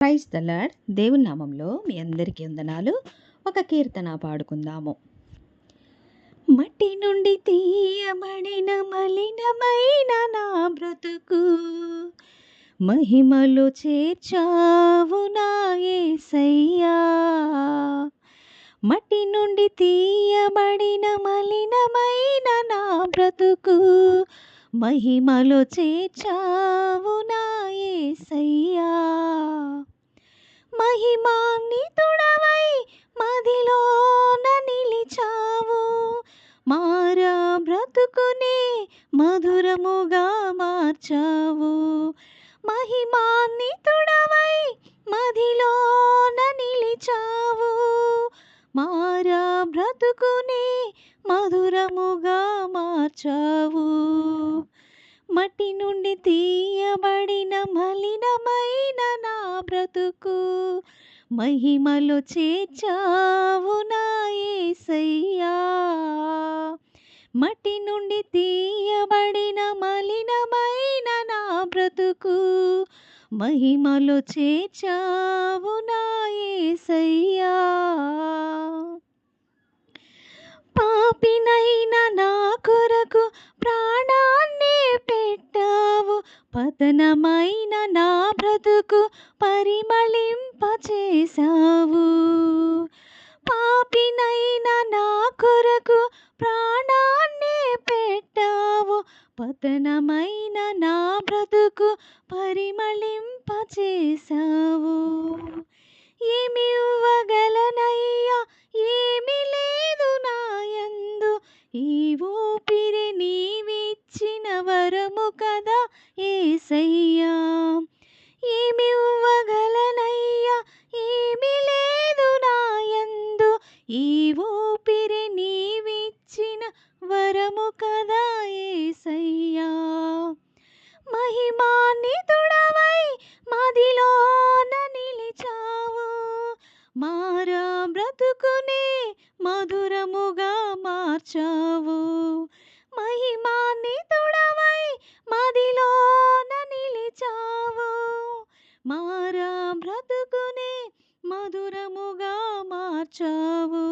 Praise the lord దేవుని నామంలో మీ అందరికీ వందనాలు. ఒక కీర్తన పాడుకుందాము. మట్టి నుండి తీయబడిన మలినమైన నా బ్రతుకు మహిమలు చేర్చావు నా ఏసయ్యా. మట్టి నుండి తీయబడిన మలినమైన నా బ్రతుకు మహిమలు చేర్చావు నా మధురముగా మార్చావు. మహిమాన్వితుడవై మదిలోన నిలిచావు. మారా బ్రతుకునే మధురముగా మార్చావు. మట్టి నుండి తీయబడిన మలినమైన నా బ్రతుకు మహిమలు చేర్చావు నా ఏసయ్యా. మట్టి నుండి మహిమలో చేర్చావు నాయసయ్యా పాపినైన నా కొరకు ప్రాణాన్నే పెట్టావు. పతనమైన నా బ్రతుకు పరిమ పరిమళింపచేశావు ఏమి ఇవ్వగలనయ్యా? ఏమి లేదు నాయందు ఈ ఊపిరి నీవిచ్చిన వరము కదా ఏసయ్యా. ఏమి ఇవ్వగలనయ్యా? ఏమి లేదు నాయందు ఈ మధురముగా మార్చావు. మహిమాన్వితుడవై మదిలోన నిలిచావు. మారా బ్రతుకుని మధురముగా మార్చావు.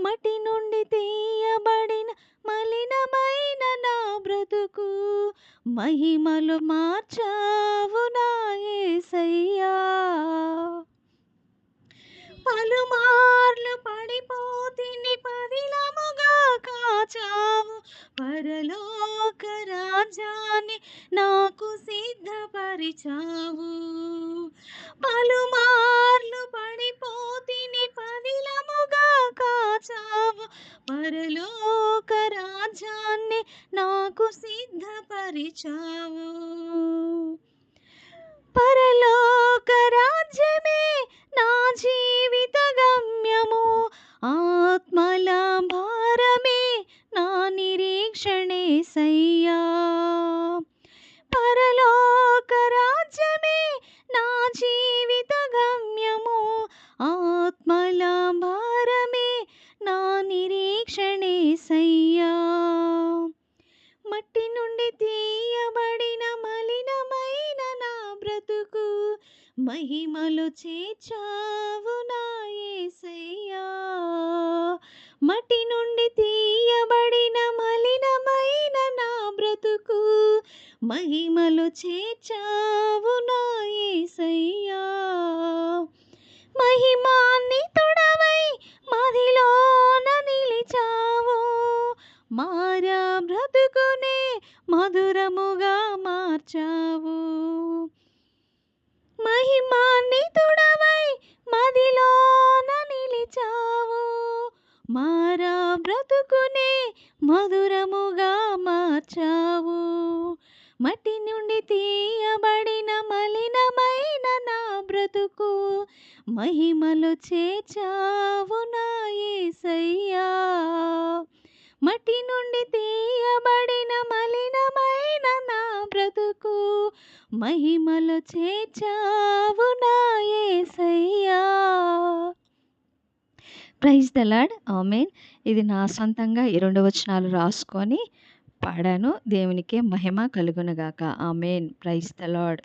మటి నుండి తీయబడిన మలినమైన నా బ్రతుకు మహిమలు మార్చావు నా ఏసయ్యా. పలుమార్లు పడిపోతిని పదిలముగా కాచావు. పరలోక రాజ్యాన్ని నాకు సిద్ధపరిచావు. పలుమార్లు పడిపోతిని పదిలముగా కాచావు. పరలోక రాజ్యాన్ని నాకు సిద్ధపరిచావు. పరలోక రాజ్యమే మహిమలు చేచావు నా మట్టి నుండి తీయబడిన మలినమైన నా బ్రతుకు మహిమలు చేచావు నా మహిమాన్ని తొడవై మదిలోన నిలిచావు. మారా బ్రతుకునే మధురముగా మార్చావు. మహిమాన్వితుడవై మదిలోన నిలిచావు. మారా బ్రతుకునే మధురముగా మార్చావు. మట్టి నుండి తీయబడిన మలినమైన నా బ్రతుకు మహిమలు చేచావు నా ఏసయ్యా. మట్టి నుండి తీయబడిన మలినమైన మహిమలు చేచావు నా ఏసయ్యా ప్రైజ్ ద లాడ్ ఆమెన్ ఇది నా సొంతంగా ఈ రెండు వచనాలు రాసుకొని పాడాను. దేవునికే మహిమ కలుగునగాక ఆమెన్ ప్రైజ్ ద లాడ్